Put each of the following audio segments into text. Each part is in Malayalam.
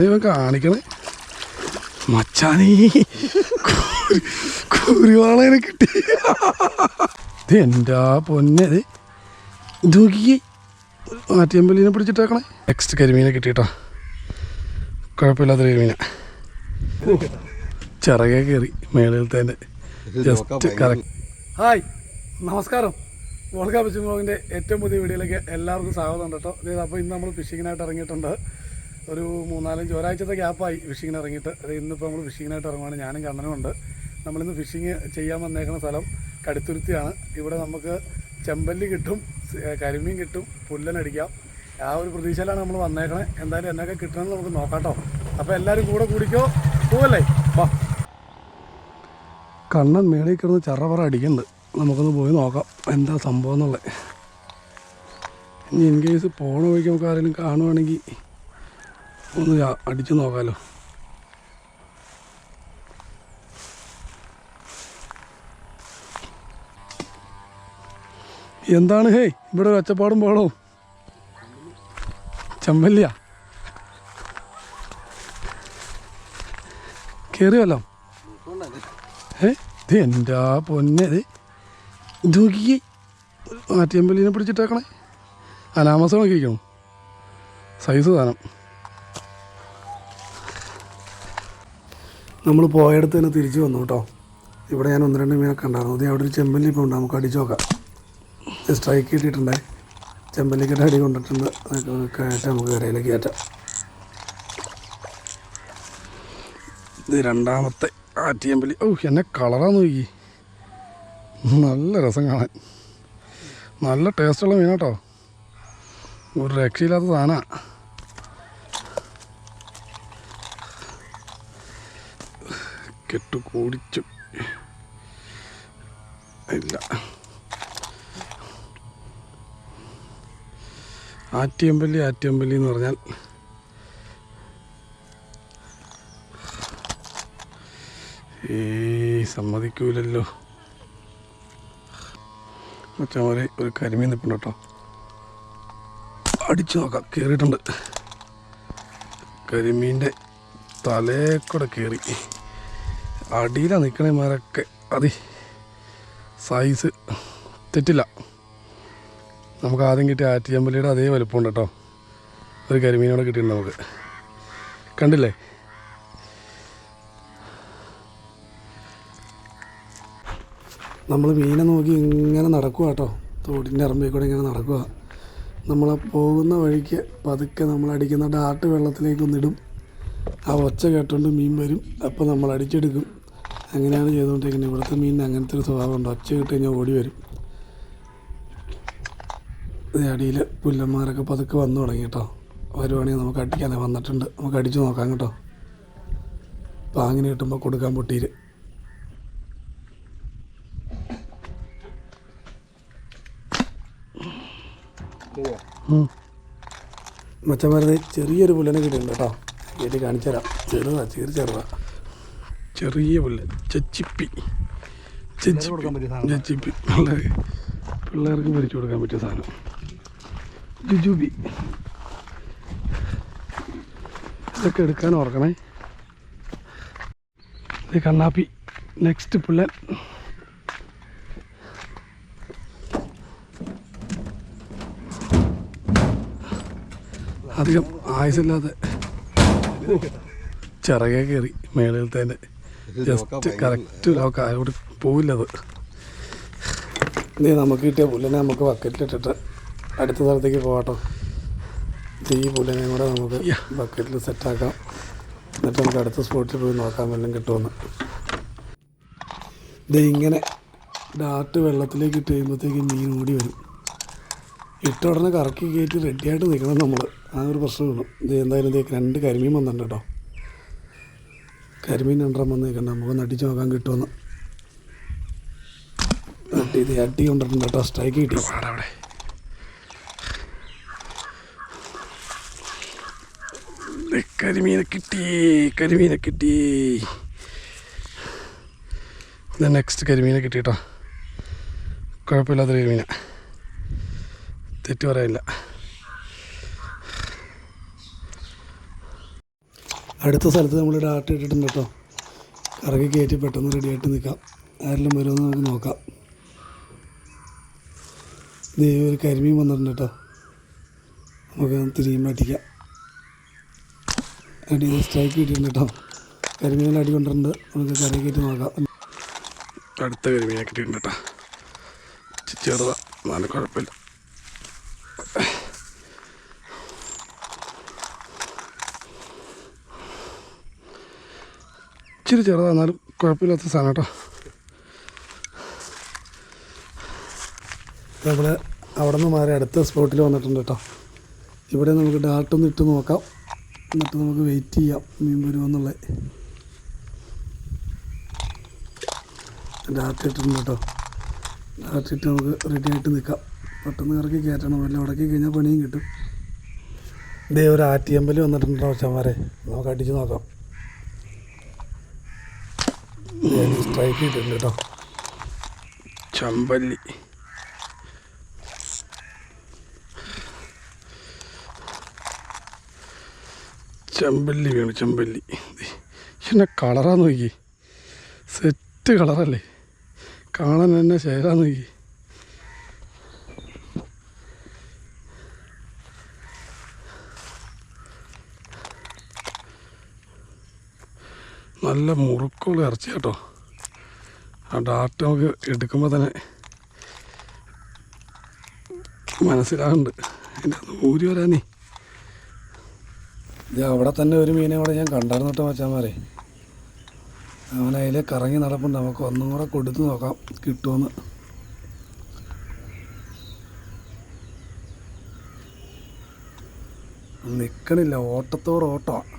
ദൈവം കാണിക്കണേ. മച്ചാനീ കുരുവാളനെ കിട്ടി. ഇത് എന്റെ പൊന്നത് ഇത്? നോക്കിയേ ആറ്റിയമ്പലിനെ പിടിച്ചിട്ടേക്കണേ. നെക്സ്റ്റ് കരിമീനെ കിട്ടിയിട്ടാ കുഴപ്പമില്ലാത്ത കരിമീന. ചിറകെ കയറി മേളിലത്തെ ജസ്റ്റ് കറക്റ്റ് ഹായ് നമസ്കാരം. വോൾഗാ ബ്ലോഗിന്റെ ഏറ്റവും പുതിയ വീഡിയോയിലേക്ക് എല്ലാവർക്കും സ്വാഗതം കേട്ടോ. അപ്പോൾ ഇന്ന് നമ്മൾ ഫിഷിങ്ങിനായിട്ട് ഇറങ്ങിയിട്ടുണ്ട്. ഒരു മൂന്നാലഞ്ച് ഒരാഴ്ചത്തെ ഗ്യാപ്പായി ഫിഷിങ്ങിന് ഇറങ്ങിയിട്ട്. ഇന്നിപ്പോൾ നമ്മൾ ഫിഷിങ്ങിനായിട്ട് ഇറങ്ങുവാണ്. ഞാനും കണ്ണനും ഉണ്ട്. നമ്മളിന്ന് ഫിഷിങ് ചെയ്യാൻ വന്നേക്കുന്ന സ്ഥലം കടുത്തുരുത്തിയാണ്. ഇവിടെ നമുക്ക് ചെമ്പല്ലി കിട്ടും കരിമീൻ കിട്ടും പുല്ലനടിക്കാം ആ ഒരു പ്രതീക്ഷയിലാണ് നമ്മൾ വന്നേക്കണേ. എന്തായാലും എന്നൊക്കെ കിട്ടണമെന്ന് നമുക്ക് നോക്കാട്ടോ അപ്പോൾ എല്ലാവരും കൂടെ കൂടിക്കോ. പോവല്ലേ? വാ. കണ്ണൻ മേളിൽ കിടന്ന് ചറപറ അടിക്കുന്നുണ്ട്. നമുക്കൊന്ന് പോയി നോക്കാം എന്താ സംഭവം എന്നുള്ളത്. ഇനി ഇൻ കേസ് പോണ വഴിക്ക് നമുക്ക് ആരെങ്കിലും കാണുവാണെങ്കിൽ ഒന്ന് അടിച്ചു നോക്കാമല്ലോ എന്താണ് ഹേ ഇവിടെ ഒരു ഒച്ചപ്പാടും ബഹളവും? ചമ്പല്ലിയ കയറിയല്ലോ ഏ ഇത് എന്റെ ആ പൊന്നെ ഇത്? നോക്കിയേ ആറ്റിയമ്പലിനെ പിടിച്ചിട്ടേക്കണേ. അനാമസം നോക്കിയിരിക്കണം സൈസ് സാധനം. നമ്മൾ പോയടുത്ത് തന്നെ തിരിച്ചു വന്നു കേട്ടോ. ഇവിടെ ഞാൻ ഒന്ന് രണ്ട് മീനൊക്കെ ഉണ്ടായിരുന്നു. അത് അവിടെ ഒരു ചെമ്പല്ലി ഇപ്പോൾ ഉണ്ട്. നമുക്ക് അടിച്ചു നോക്കാം. സ്ട്രൈക്ക് കിട്ടിയിട്ടുണ്ടേ. ചെമ്പല്ലിക്കിട്ട് അടി കൊണ്ടിട്ടുണ്ട്. കയറ്റാം. നമുക്ക് കരയിലേക്ക് കയറ്റാം. ഇത് രണ്ടാമത്തെ ആറ്റിയമ്പലി ഓ എന്നെ കളറാന്ന് നോക്കി. നല്ല രസം കാണാൻ. നല്ല ടേസ്റ്റുള്ള മീനാട്ടോ. ഒരു രക്ഷയില്ലാത്ത സാധനമാണ് കെട്ടു കൂടിച്ചു. ഇല്ല. ആറ്റിയമ്പല്ലി ആറ്റിയമ്പല്ലി എന്ന് പറഞ്ഞാൽ ഈ സമ്മതിക്കൂലല്ലോ. മച്ചമാരെ ഒരു കരിമീൻ നിൽപ്പുണ്ട് കേട്ടോ. അടിച്ചു നോക്കാം കയറിയിട്ടുണ്ട് കരിമീന്റെ തലേ കയറി അടിയിലാണ് നിൽക്കണേമാരൊക്കെ അതി സൈസ് തെറ്റില്ല. നമുക്ക് ആദ്യം കിട്ടിയ ആറ്റിയമ്പലിയുടെ അതേ വലുപ്പമുണ്ട് കേട്ടോ. ഒരു കരിമീനോടെ കിട്ടിയിട്ടുണ്ട് നമുക്ക്. കണ്ടില്ലേ? നമ്മൾ മീനെ നോക്കി ഇങ്ങനെ നടക്കുക കേട്ടോ. തോടിന്റെ ഇറമ്പിൽ കൂടെ ഇങ്ങനെ നടക്കുക നമ്മൾ പോകുന്ന വഴിക്ക് പതുക്കെ നമ്മൾ അടിക്കുന്ന ഡാട്ട് വെള്ളത്തിലേക്കൊന്നിടും ആ ഒച്ച കേട്ടോണ്ട് മീൻ വരും. അപ്പോൾ നമ്മൾ അടിച്ചെടുക്കും. അങ്ങനെയാണ് ചെയ്തുകൊണ്ടിരിക്കുന്നത്. ഇവിടുത്തെ മീനിന് അങ്ങനത്തെ ഒരു സ്വഭാവമുണ്ട്. ഒച്ച കിട്ടി കഴിഞ്ഞാൽ ഓടി വരും. അടിയിൽ പുല്ലന്മാരൊക്കെ പതുക്കെ വന്നു തുടങ്ങി കേട്ടോ. വരുവാണെങ്കിൽ നമുക്ക് അടിക്കാതെ വന്നിട്ടുണ്ട്. നമുക്ക് അടിച്ചു നോക്കാം കേട്ടോ. പാങ്ങിന് കിട്ടുമ്പോൾ കൊടുക്കാൻ പൊട്ടിയിൽ മച്ചന്മാരുടെ ചെറിയൊരു പുല്ലനെ കിട്ടിയിട്ടുണ്ട് കേട്ടോ. വീട്ടിൽ കാണിച്ചു തരാം ചെറുതാ ചെറു ചെറുതാ. ചെറിയ പിള്ളേർ ചച്ചിപ്പി. ചച്ചിപ്പി. ചെച്ചിപ്പി. പിള്ളേർ. പിള്ളേർക്ക് പരിച്ചു കൊടുക്കാൻ പറ്റിയ സാധനം. ജുജുബി. ഇതൊക്കെ എടുക്കാൻ ഓർക്കണേ. ഇത് കണ്ണാപ്പി. നെക്സ്റ്റ് പുള്ളൻ. അധികം ആയുസില്ലാതെ. ചിറകെ കയറി മേളിലത്തെ ജസ്റ്റ് കറക്റ്റ് ലോക്ക്. അവിടെ പോവില്ലത്. ഇനി നമുക്ക് കിട്ടിയ പുല്ലിനെ നമുക്ക് ബക്കറ്റിലിട്ടിട്ട് അടുത്ത സ്ഥലത്തേക്ക് പോകട്ടോ ഈ പുല്ലിനെ കൂടെ നമുക്ക് ബക്കറ്റിൽ സെറ്റാക്കാം എന്നിട്ട് നമുക്ക് അടുത്ത സ്പോട്ടിൽ പോയി നോക്കാൻ വല്ലതും കിട്ടുമെന്ന്. ഇത് ഇങ്ങനെ ഡാർട്ട് വെള്ളത്തിലേക്ക് ഇട്ട് കഴിയുമ്പോഴത്തേക്ക് മീൻ ഓടി വരും. ഇട്ട ഉടനെ കറക്കി കയറ്റി റെഡിയായിട്ട് നിൽക്കണം നമ്മൾ ആ ഒരു പ്രശ്നമാണ് ഇത് എന്തായാലും ഇതേക്ക് രണ്ട് കരിമീൻ വന്നിട്ടുണ്ട് കേട്ടോ. കരിമീൻ രണ്ടെണ്ണം വന്നേക്കണ്ട നമുക്കൊന്ന് അടിച്ച് നോക്കാൻ കിട്ടുമെന്ന്. അടി ഇത് അടി കൊണ്ടിട്ടുണ്ട് കേട്ടോ. സ്ട്രൈക്ക് കിട്ടി. അവിടെ. കരിമീനെ കിട്ടി കരിമീനെ കിട്ടി. നെക്സ്റ്റ് കരിമീനെ കിട്ടി കുഴപ്പമില്ലാത്ത കരിമീന. തെറ്റ് പറയാനില്ല. അടുത്ത സ്ഥലത്ത് നമ്മൾ ഡാറ്റ ഇട്ടിട്ടുണ്ട് കേട്ടോ. കറക്കി കയറ്റി പെട്ടെന്ന് റെഡിയായിട്ട് നിൽക്കാം. ആരെല്ലാം വരുമെന്ന് നമുക്ക് നോക്കാം. ദേ ഒരു കരിമീൻ വന്നിട്ടുണ്ട് കേട്ടോ. നമുക്ക് തിരിയും അടിക്കാം അടി സ്ട്രൈക്ക് കിട്ടിയിട്ടുണ്ട് കേട്ടോ. കരിമീനെ അടി കൊണ്ടിട്ടുണ്ട് നമുക്ക് കറി കയറ്റി നോക്കാം. അടുത്ത കരിമീനെ കിട്ടിയിട്ടുണ്ട് കേട്ടോ. ചെറുതാ. നല്ല കുഴപ്പമില്ല. ഇച്ചിരി ചെറുതാന്നാലും കുഴപ്പമില്ലാത്ത സാധനം കേട്ടോ. നമ്മൾ അവിടെ നിന്ന് മാറി അടുത്ത സ്പോട്ടിൽ വന്നിട്ടുണ്ട് കേട്ടോ. ഇവിടെ നമുക്ക് ഡാട്ടൊന്ന് ഇട്ട് നോക്കാം. എന്നിട്ട് നമുക്ക് വെയിറ്റ് ചെയ്യാം മീൻ വരുമെന്നുള്ളത് ഡാട്ട് ഇട്ടിട്ടുണ്ട് കേട്ടോ. ഡാട്ട് ഇട്ട് നമുക്ക് റെഡി ആയിട്ട് നിൽക്കാം. പെട്ടെന്ന് ഇറക്കി കയറ്റണം. വല്ല ഉടക്കി കഴിഞ്ഞാൽ പണിയും കിട്ടും. ഇതേ ഒരു ആറ്റിയമ്പലി വന്നിട്ടുണ്ടോ ചമ്മാരെ. നമുക്ക് അടിച്ച് നോക്കാം. സ്ട്രൈക്ക് ചെയ്തിട്ടുണ്ട് കേട്ടോ ചമ്പല്ലി. ചെമ്പല്ലി വീണ് ചെമ്പല്ലി. എന്നെ കളറാന്ന് നോക്കി സെറ്റ് കളറല്ലേ. കാണാൻ തന്നെ ശേഖരാന്ന് നോക്കി നല്ല മുറുക്കുള്ള ഇറച്ചി കേട്ടോ ആ ഡാറ്റ നമുക്ക് എടുക്കുമ്പോൾ തന്നെ മനസ്സിലാകുന്നുണ്ട് എന്റെ അത് ഊരി വരാനേ. ഇത് അവിടെ തന്നെ ഒരു മീനെ കൂടെ ഞാൻ കണ്ടായിരുന്നു കേട്ടോ മച്ചാന്മാരെ അവൻ അതിൽ കറങ്ങി നടപ്പുണ്ട്. നമുക്ക് ഒന്നും കൂടെ കൊടുത്ത് നോക്കാം കിട്ടുമെന്ന് നിൽക്കണില്ല ഓട്ടത്തോട് ഓട്ടമാണ്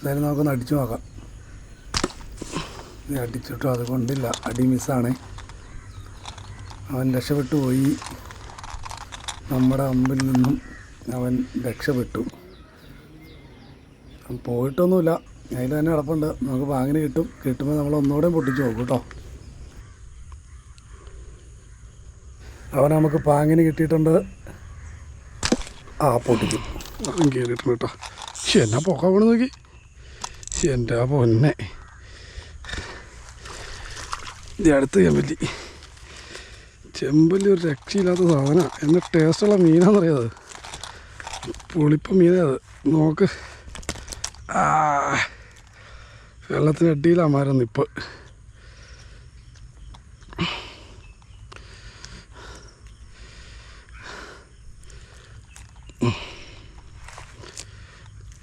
എന്തായാലും നമുക്കൊന്ന് അടിച്ചു നോക്കാം. അടിച്ചിട്ടോ അത് കൊണ്ടില്ല അടി മിസ്സാണ്. അവൻ രക്ഷപ്പെട്ടു പോയി. നമ്മുടെ അമ്പിൽ നിന്നും അവൻ രക്ഷപ്പെട്ടു. പോയിട്ടൊന്നുമില്ല. അതിൽ തന്നെ കിടപ്പുണ്ട്. നമുക്ക് പാങ്ങിന് കിട്ടും. കിട്ടുമ്പോൾ നമ്മൾ ഒന്നുകൂടെ പൊട്ടിച്ച് നോക്കും കേട്ടോ. അവൻ നമുക്ക് പാങ്ങിന് കിട്ടിയിട്ടുണ്ട്. ആ പൊട്ടിക്കും. കയറിയിട്ടുണ്ട് കേട്ടോ. എന്നാ പൊക്ക പോണ നോക്കി. എന്റെ ആ പൊന്നെ. ഇത് അടുത്ത് ചെമ്പല്ലി. ചെമ്പല്ലി ഒരു രക്ഷയില്ലാത്ത സാധനമാണ് എന്ന ടേസ്റ്റുള്ള മീനാണെന്നറിയാത് പുളിപ്പ അത്. നോക്ക്. ആ വെള്ളത്തിന് അടിയിലാമായിരുന്നു ഇപ്പം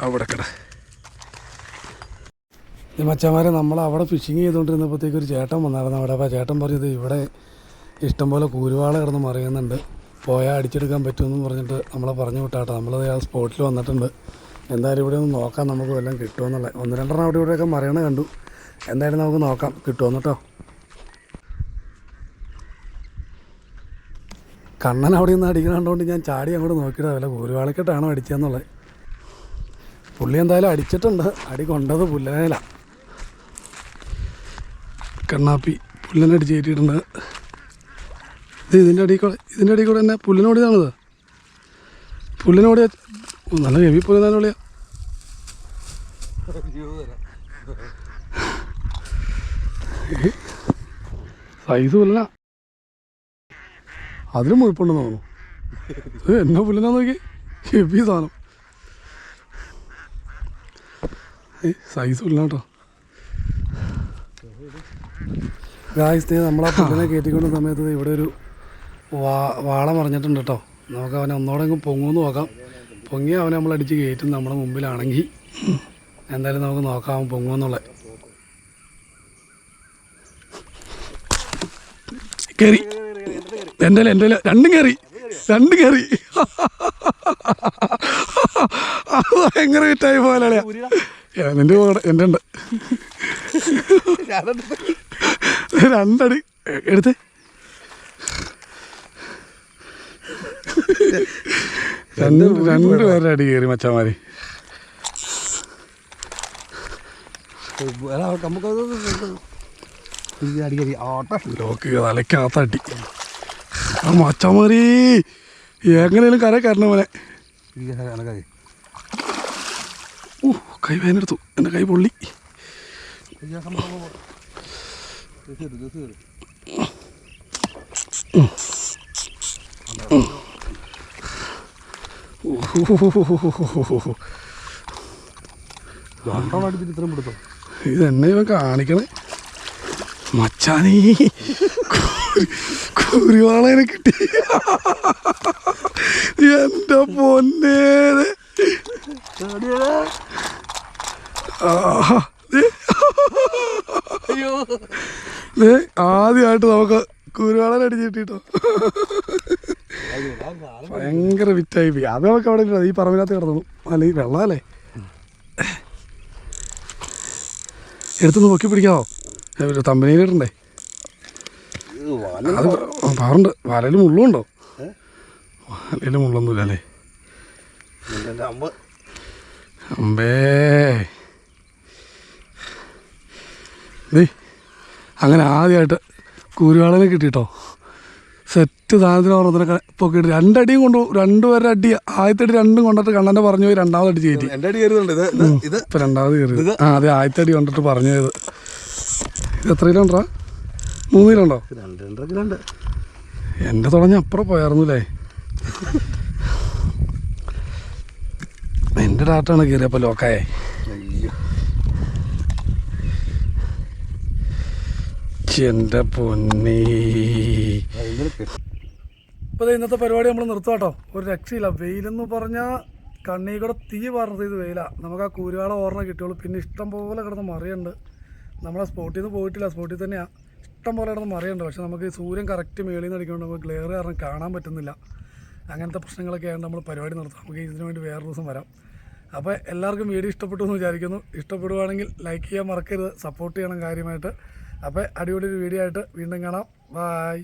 അവിടെ കട മച്ചന്മാരെ നമ്മൾ അവിടെ ഫിഷിങ് ചെയ്തുകൊണ്ടിരുന്നപ്പോഴത്തേക്ക് ഒരു ചേട്ടൻ വന്നായിരുന്നു അവിടെ. അപ്പോൾ ചേട്ടൻ പറഞ്ഞത് ഇവിടെ ഇഷ്ടംപോലെ കൂരുവാള കിടന്ന് മറിയുന്നുണ്ട്. പോയാൽ അടിച്ചെടുക്കാൻ പറ്റുമെന്ന് പറഞ്ഞിട്ട് നമ്മളെ പറഞ്ഞു വിട്ടാട്ടോ. നമ്മളത് ആ സ്പോട്ടിൽ വന്നിട്ടുണ്ട്. എന്തായാലും ഇവിടെ ഒന്ന് നോക്കാം നമുക്ക് വല്ലതും കിട്ടുമെന്നുള്ള ഒന്ന് രണ്ടെണ്ണം അവിടെ ഇവിടെയൊക്കെ മറിയണ കണ്ടു. എന്തായാലും നമുക്ക് നോക്കാം കിട്ടുമെന്ന് കേട്ടോ. കണ്ണൻ അവിടെ നിന്ന് അടിക്കണതുകൊണ്ട് ഞാൻ ചാടി അങ്ങോട്ട് നോക്കിയിട്ട് വല്ല കൂരുവാളക്കെട്ടാണോ അടിച്ചതെന്നുള്ളത്. പുള്ളി എന്തായാലും അടിച്ചിട്ടുണ്ട്. അടി കൊണ്ടത് പുല്ലനയില കണ്ണാപ്പി പുല്ലനടിച്ച് കയറ്റിയിട്ടുണ്ട്. ഇത് ഇതിന്റെ അടിയിൽ കൂടെ ഇതിന്റെ അടിയിൽ കൂടെ തന്നെ പുല്ലിനോടിയതാണിത് പുല്ലിനോടിയ നല്ല ഹെവി പുല്ലിനോടിയാ സൈസ് പുല്ലന. അതിലും മുഴുപ്പുണ്ടെന്ന് തോന്നുന്നു. എന്നെ പുല്ലിനാ നോക്കി ഹെവി സാധനം. സൈസ് കേട്ടോ. ഗായസ് നമ്മളാ പുല്ലിനെ കയറ്റിക്കൊണ്ട സമയത്ത് ഇവിടെ ഒരു വാ വാള മറിഞ്ഞിട്ടുണ്ട് കേട്ടോ നമുക്ക് അവനെ ഒന്നോടെ പൊങ്ങുമെന്ന് നോക്കാം. പൊങ്ങി അവനെ നമ്മൾ അടിച്ച് കയറ്റും നമ്മുടെ മുമ്പിലാണെങ്കിൽ എന്തായാലും നമുക്ക് നോക്കാം പൊങ്ങുമെന്നുള്ളത് കയറി എന്റെ എന്റെ രണ്ടും കയറി രണ്ടും കയറി ഭയങ്കര വിറ്റായി പോലെയാ എന്റെ കൂടെ എന്റെ ഉണ്ട്. രണ്ടടി. എടുത്ത്. രണ്ട് രണ്ട് പേരുടെ അടി കയറി മച്ചമാരി. ലോക്ക് അടി. ആ മച്ചമാരി എങ്ങനെയും കര കയറണ കണക്കാതി ഓ കൈ വേനെടുത്തു എന്റെ കൈ പൊള്ളി. ഇത് എന്നെ ഇവൻ കാണിക്കണേ. മച്ചാനീ കുരുവാളനെ കിട്ടി. എന്റെ പൊന്നേത് ദേ, ആദ്യമായിട്ട് നമുക്ക് കുരുവാളൻ അടിച്ചിട്ടോ ഭയങ്കര വിറ്റായി പോയി. അത് നമുക്ക് അവിടെ ഇല്ല ഈ പറമ്പിനകത്ത് കിടന്നു അല്ലെങ്കിൽ വെള്ളമല്ലേ? എടുത്തൊന്ന് നോക്കി പിടിക്കാമോ തമ്പനിയിലിടണ്ടേ അത് പാറുണ്ട്. വലയിൽ മുള്ളുണ്ടോ വലയിൽ മുള്ളൊന്നുമില്ല അല്ലേ? അമ്പേ. അങ്ങനെ ആദ്യമായിട്ട് കൂരുവാളനെ കിട്ടിട്ടോ. സെറ്റ് സാധനത്തിന് ഓർമ്മത്തിനൊക്കെ പൊക്കിട്ട് രണ്ടടിയും കൊണ്ടു രണ്ടുപേരുടെ അടി ആദ്യത്തെ അടി രണ്ടും കൊണ്ടിട്ട് കണ്ണനെ പറഞ്ഞു പോയി രണ്ടാമത് അടി കയറ്റി രണ്ടടി ഇത് ഇത് ഇത് ഇപ്പം രണ്ടാമത് കയറി. ആ അതെ ആദ്യത്തെ അടി കൊണ്ടിട്ട് പറഞ്ഞു ഇത് എത്ര കിലോ ഉണ്ടോ മൂന്ന് കിലോ ഉണ്ടോ രണ്ട് രണ്ടര കിലോ ഉണ്ട് എന്റെ തുടങ്ങി അപ്പുറം പോയായിരുന്നുല്ലേ ഡാറ്റാണ് കയറിയപ്പോൾ ലോക്കായേ എന്റെ ഇപ്പൊ ഇപ്പോൾ ഇന്നത്തെ പരിപാടി നമ്മൾ നിർത്തുവാട്ടോ ഒരു രക്ഷയില്ല. വെയിലെന്ന് പറഞ്ഞാൽ കണ്ണീ കൂടെ തീ പറഞ്ഞത് ഇത് വെയിലാണ് നമുക്ക് ആ കൂരുവാള ഓർമ്മ കിട്ടുള്ളൂ പിന്നെ ഇഷ്ടം പോലെ കിടന്ന് മറിയുണ്ട്. നമ്മളെ സ്പോട്ടിൽ നിന്ന് പോയിട്ടില്ല. സ്പോട്ടിൽ തന്നെയാണ് ഇഷ്ടം പോലെ കിടന്ന് മറിയുണ്ട്. പക്ഷെ നമുക്ക് സൂര്യൻ കറക്റ്റ് മേളിൽ നിന്ന് അടിക്കുന്നുണ്ട്. നമുക്ക് ക്ലിയർ കാരണം കാണാൻ പറ്റുന്നില്ല. അങ്ങനത്തെ പ്രശ്നങ്ങളൊക്കെ ആയതുകൊണ്ട് നമ്മൾ പരിപാടി നിർത്താം. നമുക്ക് ഇതിനു വേണ്ടി വേറെ ദിവസം വരാം. അപ്പോൾ എല്ലാവർക്കും വീഡിയോ ഇഷ്ടപ്പെട്ടു എന്ന് വിചാരിക്കുന്നു. ഇഷ്ടപ്പെടുവാണെങ്കിൽ ലൈക്ക് ചെയ്യാൻ മറക്കരുത്. സപ്പോർട്ട് ചെയ്യണം കാര്യമായിട്ട്. അപ്പോൾ അടിപൊളി ഒരു വീഡിയോ ആയിട്ട് വീണ്ടും കാണാം. ബായ്